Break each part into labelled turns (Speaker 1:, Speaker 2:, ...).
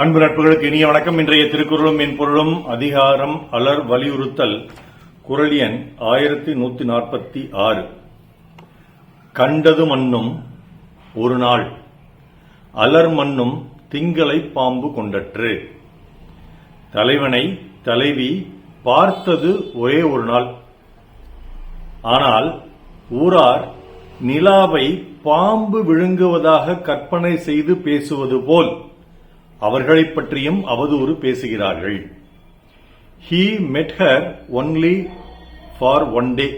Speaker 1: அன்பு நட்புகளுக்கு இனிய வணக்கம். இன்றைய திருக்குறளும் மென்பொருளும் அதிகாரம் அலர் வலியுறுத்தல் குரல் எண் ஆயிரத்தி நூத்தி நாற்பத்தி ஆறு. கண்டது மண்ணும் ஒரு நாள் அலர் மண்ணும் திங்களை பாம்பு கொண்டற்று. தலைவனை தலைவி பார்த்தது ஒரே ஒரு நாள் ஆனால் ஊரார் நிலாவை பாம்பு விழுங்குவதாக கற்பனை செய்து பேசுவது போல். அவர்களைப் பற்றியும் அவதூறு பேசுகிறார்கள் he met her only for one day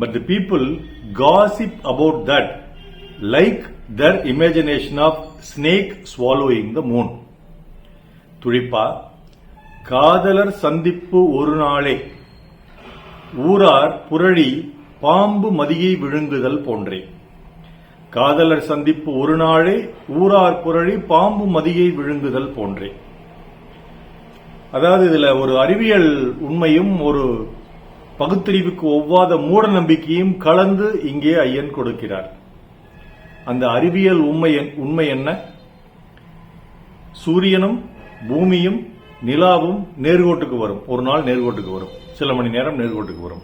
Speaker 1: but the people gossip about that like their imagination of snake swallowing the moon துழிப்பா காதலர் சந்திப்பு ஒரு நாளே ஊரார் புரழி பாம்பு மதியை விழுங்குதல் போன்றேன் காதலர் சந்திப்பு ஒரு நாளே ஊரார் புரழி பாம்பு மதியை விழுங்குதல் போன்றே. அதாவது இதுல ஒரு அறிவியல் உண்மையும் ஒரு பகுத்தறிவுக்கு ஒவ்வாத மூட நம்பிக்கையும் கலந்து இங்கே ஐயன் கொடுக்கிறார். அந்த அறிவியல் உண்மை என்- உண்மை என்ன? சூரியனும் பூமியும் நிலாவும் நேர்கோட்டுக்கு வரும். ஒரு நாள் நேர்கோட்டுக்கு வரும். சில மணி நேரம் நேர்கோட்டுக்கு வரும்.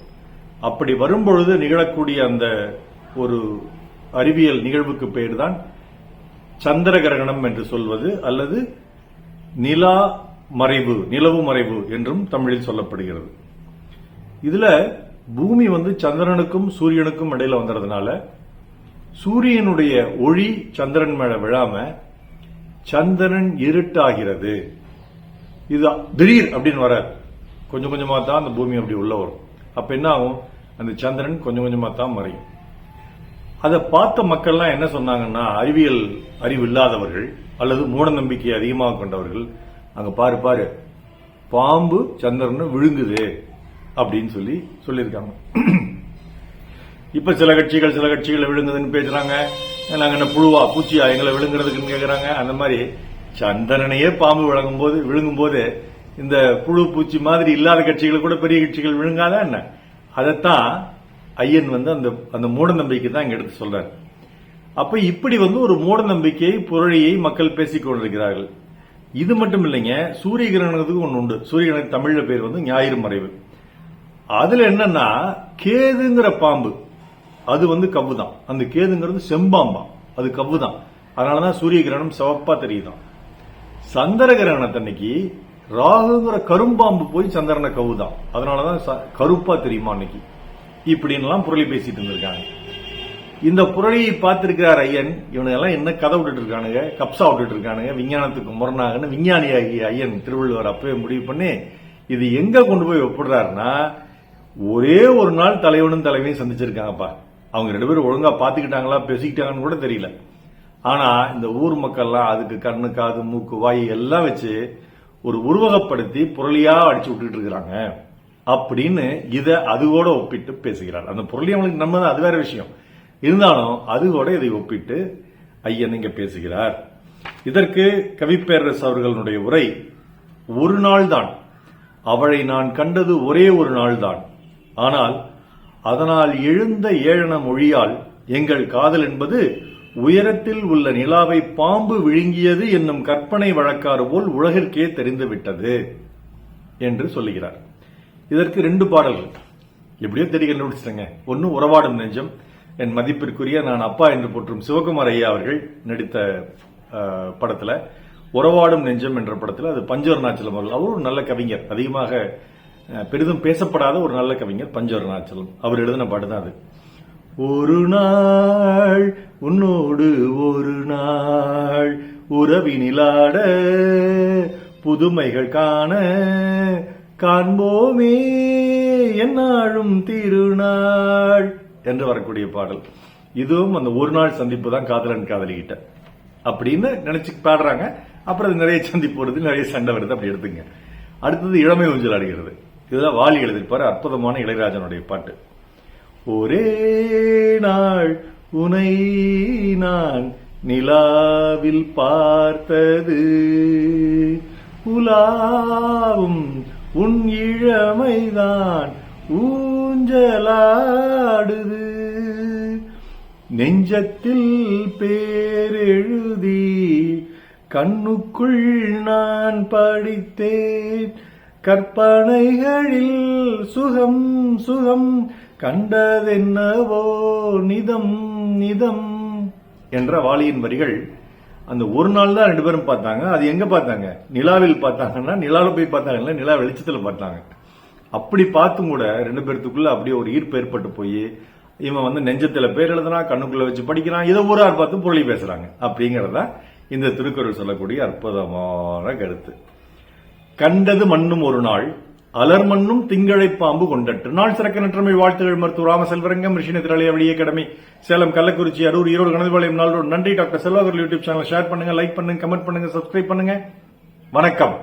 Speaker 1: அப்படி வரும்பொழுது நிகழக்கூடிய அந்த ஒரு அறிவியல் நிகழ்வுக்கு பெயர் தான் சந்திர கிரகணம் என்று சொல்வது அல்லது நிலா மறைவு நிலவு மறைவு என்றும் தமிழில் சொல்லப்படுகிறது. இதுல பூமி வந்து சந்திரனுக்கும் சூரியனுக்கும் இடையில வந்துறதுனால சூரியனுடைய ஒளி சந்திரன் மேல விழாம சந்திரன் இருட்டாகிறது. இது திடீர் அப்படின்னு வராது. கொஞ்சம் கொஞ்சமா தான் அந்த பூமி அப்படி உள்ள வரும். அப்ப என்ன ஆகும்? அந்த சந்திரன் கொஞ்சம் கொஞ்சமா தான் மறையும். அதை பார்த்த மக்கள்லாம் என்ன சொன்னாங்கன்னா அறிவியல் அறிவு இல்லாதவர்கள் அல்லது மூட நம்பிக்கை அதிகமாக கொண்டவர்கள் அங்க பாரு பாரு பாம்பு சந்திரன் விழுங்குது அப்படின்னு சொல்லி சொல்லியிருக்காங்க. இப்ப சில கட்சிகள் சில கட்சிகளை விழுங்குதுன்னு பேசுறாங்க. நாங்க என்ன புழுவா பூச்சியா எங்களை விழுங்குறதுக்குன்னு கேக்குறாங்க. அந்த மாதிரி சந்திரனையே பாம்பு விளங்கும் போது விழுங்கும் போது இந்த புழு பூச்சி மாதிரி இல்லாத கட்சிகள் கூட பெரிய கட்சிகள் விழுங்காதான் என்ன? அதைத்தான் ஐயன் வந்து அந்த அந்த மூட நம்பிக்கை தான் இங்க எடுத்து சொல்றாரு. அப்ப இப்படி வந்து ஒரு மூட நம்பிக்கை புரளியை மக்கள் பேசிக் கொண்டிருக்கிறார்கள். இது மட்டும் இல்லைங்க சூரிய கிரகணத்துக்கு ஒன்று உண்டு. சூரிய கிரகணம் தமிழ்ல பேர் வந்து ஞாயிறு மறைவு. அதுல என்னன்னா கேதுங்கிற பாம்பு அது வந்து கவ்வு தான் அந்த கேதுங்கிறது செம்பாம்பா. அது கவ்வு தான் அதனாலதான் சூரிய கிரகணம் சிவப்பா தெரியுதான். சந்திர கிரகணத்தன்னைக்கு ராகுங்கிற கரும்பாம்பு போய் சந்திரனை கவுதான் அதனாலதான் ச- கருப்பா தெரியுமா அன்னைக்கு? இப்படின்லாம் புரளி பேசிட்டு இருந்திருக்காங்க. இந்த புரளியை பார்த்திருக்கிறார் ஐயன். இவனுங்கெல்லாம் என்ன கதை விட்டுட்டு இருக்கானுங்க கப்சா விட்டுட்டு இருக்கானுங்க விஞ்ஞானத்துக்கு முரணாகன்னு விஞ்ஞானியாகிய ஐயன் திருவள்ளுவர் அப்பவே முடிவு பண்ணி இது எங்க கொண்டு போய் ஒப்பிடுறாருன்னா ஒரே ஒரு நாள் தலைவனும் தலைவையும் சந்திச்சிருக்காங்கப்பா. அவங்க ரெண்டு பேரும் ஒழுங்கா பாத்துக்கிட்டாங்களா பேசிக்கிட்டாங்கன்னு கூட தெரியல. ஆனா இந்த ஊர் மக்கள்லாம் அதுக்கு கண்ணு காது மூக்கு வாய் எல்லாம் வச்சு ஒரு உருவகப்படுத்தி புரளியா அடிச்சு விட்டுட்டு இருக்கிறாங்க. அப்படின்னு இதை அதுவோட ஒப்பிட்டு பேசுகிறார். அந்த புரளி அவங்களுக்கு நம்ம அது வேற விஷயம். இருந்தாலும் அதுவோட இதை ஒப்பிட்டு ஐயன் இங்க பேசுகிறார். இதற்கு கவிப்பேரரசு அவர்களுடைய உரை ஒரு நாள் தான் அவளை நான் கண்டது ஒரே ஒரு நாள்தான். ஆனால் அதனால் எழுந்த ஏழன மொழியால் எங்கள் காதல் என்பது உயரத்தில் உள்ள நிலாவை பாம்பு விழுங்கியது என்னும் கற்பனை வழக்காறு போல் உலகிற்கே தெரிந்துவிட்டது என்று சொல்லுகிறார். இதற்கு ரெண்டு பாடல்கள். எப்படியோ தெரிய கண்டுபிடிச்சிட்டங்க. ஒன்னு உறவாடும் நெஞ்சம் என் மதிப்பிற்குரிய நான் அப்பா என்று போற்றும் சிவகுமார் ஐயா அவர்கள் நடித்த படத்துல உறவாடும் நெஞ்சம் என்ற படத்துல அது பஞ்சவர்ணாச்சலம் அவர்கள். அவர் ஒரு நல்ல கவிஞர். அதிகமாக பெரிதும் பேசப்படாத ஒரு நல்ல கவிஞர் பஞ்சவர்ணாச்சலம். அவர் எழுதின பாட்டு தான் அது. ஒரு நாள் உன்னோடு ஒரு நாள் உறவினிலாட புதுமைகள் காண காண்போமே என்னாழும் திருநாள். என்று வரக்கூடிய பாடல். இதுவும் அந்த ஒரு நாள் சந்திப்பு தான் காதலன் காதலிக்கிட்ட. அப்படின்னு நினைச்சு பாடுறாங்க. அப்புறம் அது நிறைய சந்திப்பு வருது நிறைய சண்டை வருது அப்படி எடுத்துங்க. அடுத்தது இளமை ஊஞ்சல் ஆடுகிறது. இதுதான் வாலி எழுதியிருப்பாரு அற்புதமான இளையராஜனுடைய பாட்டு. ஒரே நாள் உனை நான் நிலாவில் பார்த்தது உலாவும் உன் இழமைதான் ஊஞ்சலாடுது. நெஞ்சத்தில் பேரெழுதி கண்ணுக்குள் நான் படித்தேன். கற்பனைகளில் சுகம் சுகம் கண்டதென்னவோ நிதம் நிதம். என்ற வாலியின் வரிகள் அந்த ஒரு நாள் தான் ரெண்டு பேரும் பார்த்தாங்க. அது எங்க பார்த்தாங்க? நிலாவில் பார்த்தாங்கன்னா நிலாவில் போய் பார்த்தாங்கல்ல நிலா வெளிச்சத்துல பார்த்தாங்க. அப்படி பார்த்தும் கூட ரெண்டு பேர்த்துக்குள்ள அப்படியே ஒரு ஈர்ப்பு ஏற்பட்டு போய் இவன் வந்து நெஞ்சத்துல பேர் எழுதுனா கண்ணுக்குள்ள வச்சு படிக்கிறான் இதை ஒரு ஆள் பார்த்து பொருளி பேசுறாங்க. அப்படிங்கிறத இந்த திருக்குறள் சொல்லக்கூடிய அற்புதமான கருத்து. கண்டது மண்ணும் ஒரு நாள் அலர்மண்ணும் திங்களை பாம்பு கொண்டட்டு நாள் சிறக்க நற்றமை வாழ்த்துகள் மருத்துவ ராம செல்வரங்கம் ரிஷின திரளிய வழியே கடமை சேலம் கள்ளக்குறிச்சி அரூர் ஈரோடு கணதிபாளையம் நாளோடு நன்றி doctor Selvakar YouTube channel share பண்ணுங்க லைக் பண்ணுங்க கமெண்ட் பண்ணுங்க சப்ஸ்கிரைப் பண்ணுங்க. வணக்கம்.